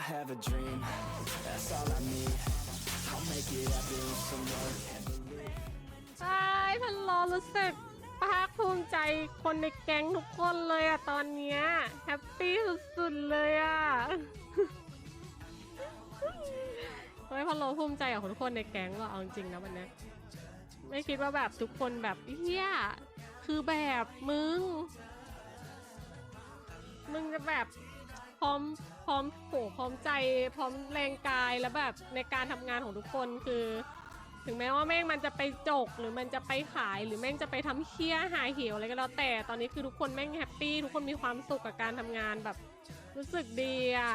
I have a dream, that's all I need. I'll make it happen with some work and belief. ใช่พันรอรู้สึกภาคภูมิใจคนในแก๊งทุกคนเลยอะตอนเนี้ยแฮปปี้สุดๆเลยอะเฮ้ยพันรอภูมิใจกับทุกคนในแก๊งว่ะเอาจริงนะวันเนี้ยไม่คิดว่าแบบทุกคนแบบเฮียคือแบบมึง มึงจะแบบพร้อมพร้อม อมใจพร้อมแรงกายแล้วแบบในการทำงานของทุกคนคือ ถึงแม้ว่าแม่งมันจะไปจกหรือมันจะไปขายหรือแม่งจะไปทำเคี้ยหาเหี่ยวอะไรก็แล้วแต่ตอนนี้คือทุกคนแม่งแฮปปี้ทุกคนมีความสุขกับการทำงานแบบ รู้สึกดีอะ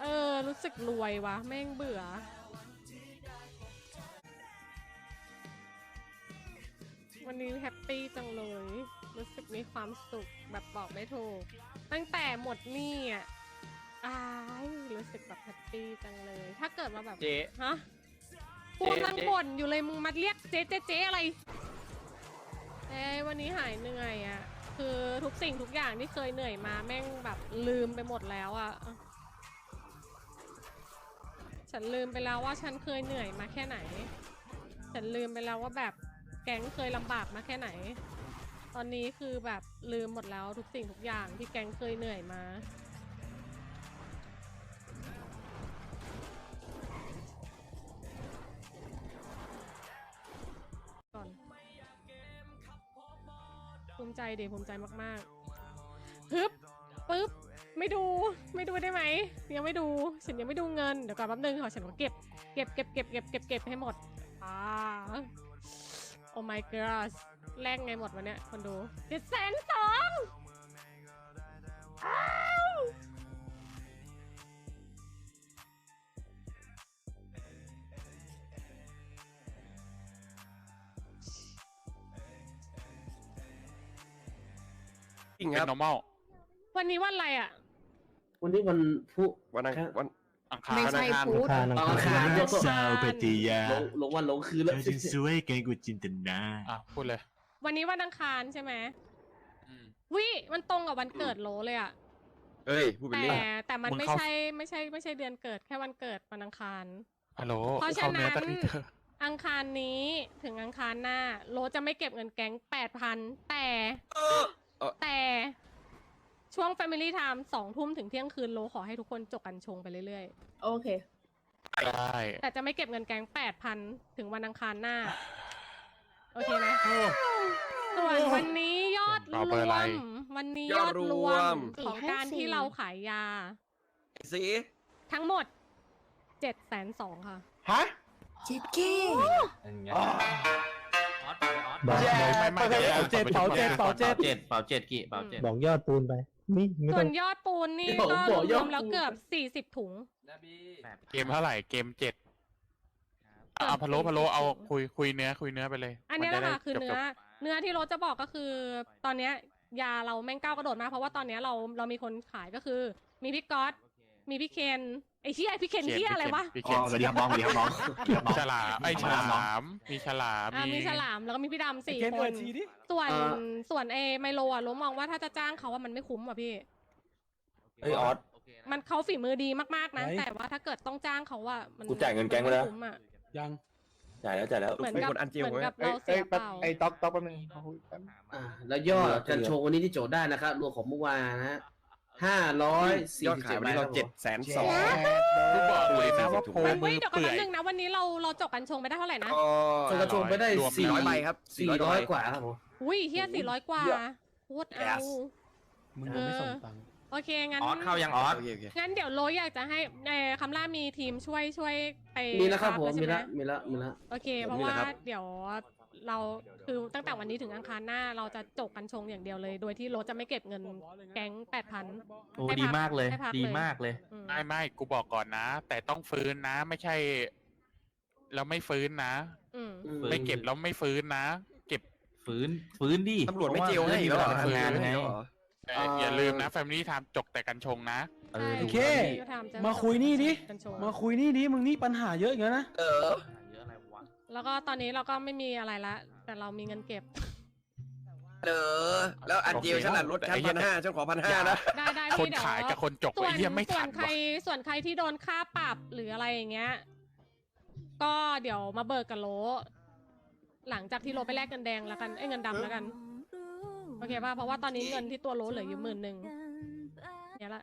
เออ รู้สึกรวยวะแม่งเบื่อ วันนี้แฮปปี้จังเลย รู้สึกมีความสุขแบบบอกไม่ถูก ตั้งแต่หมดหนี้อะอ้ายรู้สึกแบบแฮปปี้จังเลย ถ้าเกิดมาแบบเจ๊ฮะกูกำลังบ่นอยู่เลยมึงมาเรียกเจ๊เจ๊เจ๊อะไรเอ้ยวันนี้หายเหนื่อยอะ คือทุกสิ่งทุกอย่างที่เคยเหนื่อยมาแม่งแบบลืมไปหมดแล้วอะ ฉันลืมไปแล้วว่าฉันเคยเหนื่อยมาแค่ไหน ฉันลืมไปแล้วว่าแบบ แก๊งเคยลำบากมาแค่ไหน ตอนนี้คือแบบลืมหมดแล้วทุกสิ่งทุกอย่างที่แก๊งเคยเหนื่อยมาก่อนภูมิใจเดิภูมิใจมากๆฮึบปึ๊บ ไม่ดูไม่ดูได้ไหมยังไม่ดูฉันยังไม่ดูเงินเดี๋ยวก่อนแป๊บนึงขอฉันก็เก็บเก็บเก็บเก็บเก็บเก็บเก็บให้หมดอ่า โอ้ my god แลกไงหมดวันเนี้ยคนดูเจ็ดแสนสองอ้าวจริงครับ normal วันนี้วันอะไรอะ วันนี้วันพุธวันอังครับวัน อังคารไม่ใช่วันอังคารพุธ อังคารสาวปฏิยาลงลงวันลงคืนเธแล้วอจึงสวยเกินกว่าจินตนาอะพูดเลย วันนี้วันอังคารใช่ไหมอืมวิมันตรงกับวันเกิดโลเลยอะเอ้ยพูดเป็นแต่เล่นแต่มันมึงไม่เข้าใช่ไม่ใช่ไม่ใช่เดือนเกิดแค่วันเกิดวันอังคารฮัลโหลเพราะฉะเข้าเนื้นั้อนตะกี้เธออังคารนี้ถึงอังคารหน้า โลจะไม่เก็บเงินแก๊งแปดพันแต่แต่ ช่วง Family Time สองทุ่มถึงเที่ยงคืนโลขอให้ทุกคนจกกันชงไปเรื่อยโอเค ได้ๆ แต่จะไม่เก็บเงินแก๊งแปดพันถึงวันอังคารหน้า โอเคไหมส่วนวันนี้ยอดรเอาเบอร์วอะไร ม วันนี้ยอดรวมของการที่เราขายยา สีทั้งหมดเจ็ดแสนสองค่ะ ฮะเจ็ดเก้บอกไม่ไม่ไม่เดี๋ยวเจ็ดเป๋าเจ็ดเป๋าเจ็ดเจ็ดเปล่าเจ็ดกี่เปล่าเจ็ด บอกยอดปูนไป นี่ไม่ส่ต้วองนยอดปูนนี่บอกก็บอกรยอวดมแล้วปูน เกือบสี่สิบถุงเกมเท่าไหร่เกมเจ็ดอะเอาพะโล้พะโล้เอาคุยคุยเนื้อคุยเนื้อไปเลยอันเนี้ยแหมัละจได้ค่ะคือจบเนื้อ เนื้อที่รถจะบอกก็คือ ตอนเนี้ยยาเราแม่งก้าวกระโดดมากเพราะว่าตอนเนี้ยเราเรามีคนขายก็คือ มีพี่ก๊อต มีพี่เคนไอ้เฮียพี่เคนเขียนเฮียอะไรวะพี่อ๋เขียอนสวัสดีครับน้องสวัสดีครับน้องสวัสดีครับน้อง ฉลามไอ้ยฉลามมีฉลามอ่ามีฉลามแล้วก็มีพี่ดำสี่เกมคเปินดทีดิส่วนอ่าส่วนเอไมโลอะรู้มองว่าถ้าจะจ้างเขาว่ามันไม่คุ้มอะพี่เฮ้ยออส มันเขาฝีมือดีมากๆนะ แต่ว่าถ้าเกิดต้องจ้างเขาว่ามันกูจ่ายเงินแก๊งไปแล้วม่คุ้มอะยังจ่ายแล้วจ่ายแล้ว เหมือนเป็นกับคนอันเจียวเหมือนไว้กับเราเสียเปล่าไอ้ต๊อกต๊อกแป๊บนึงขอคุยแป๊บอ่าแล้วยอดการโชว์วันนี้ที่โจทย์ได้นะครับรวมของเมื่อวานนะฮะ ห้าร้อยสี่ยอดสิบขายเจ็ดวันนี้เราเจ็ดแสนสองกูบอกเลยนะว่าโพเฮ้มืยอเดี๋ยวก่อนเปื่แป๊อบย นึงนะวันนี้เราเราจบกันชงไปได้เท่าไหร่นะก็โชว์กระโชว์ไปได้รวมสี่ร้อยใบครับสี่400ร้อยกว่าครับผมอุ้ยเฮียสี่ร้อยกว่าเยอะโคตรเอา Yes มึงยังไม่ส่งตังค์ โอเค งั้น ออสเข้ายังออส โอเคโอเคงั้นเดี๋ยวโลอยากจะให้เอ่อคำล่ามีทีมช่วยช่วยไปมีแล้วครับผมใช่มีไหแล้วมีแล้วมีแล้ว โอเคเดี๋ยวเพราะมีว่าแล้วครับเดี๋ยว เราคือตั้งแต่วันนี้ถึงอังคารหน้าเราจะจกกันชงอย่างเดียวเลย โดยที่โลจะไม่เก็บเงินแก๊งแปดพัน โอ้ให้พักดีมากเลย ให้พักดีเลยมากเลย ไม่ไม่กูบอกก่อนนะ แต่ต้องฟื้นนะ ไม่ใช่ แล้วไม่ฟื้นนะ อืมอืมไม่เก็บแล้วไม่ฟื้นนะ เก็บฟื้นฟื้นดิตำรวจไม่เจียวให้อีกแล้วเหรอทำงานไงเหรอเอ่ออย่าลืมนะ Family Time จกแต่กันชงนะ เออใช่ดูโอเคดิก็ทำจะมาคุยนี่ดิ กันชง มาคุยนี่ดิมึงนี่ปัญหาเยอะอย่างนั้นนะเออ แล้วก็ตอนนี้เราก็ไม่มีอะไรละ แต่เรามีเงินเก็บ เออแล้วอันเดียวฉันน่ะลดฉันพันห้าฉันขอพันห้านะ ได้ได้คนพี่เดี๋ยวขายกับคนจกส่วนไอ้เหี้ยไม่ส่วทันนใครว่ะส่วนใครที่โดนค่าปรับหรืออะไรอย่างเงี้ย ก็เดี๋ยวมาเบิกกับโล หลังจากที่โลไปแลกเงินแดงแล้วกันไอ้ยเงินดำแล้วกัน โอเคป่ะ เพราะว่าตอนนี้เงินที่ตัวโลเหลืออยู่หมื่นหนึ่งเนี่ยละ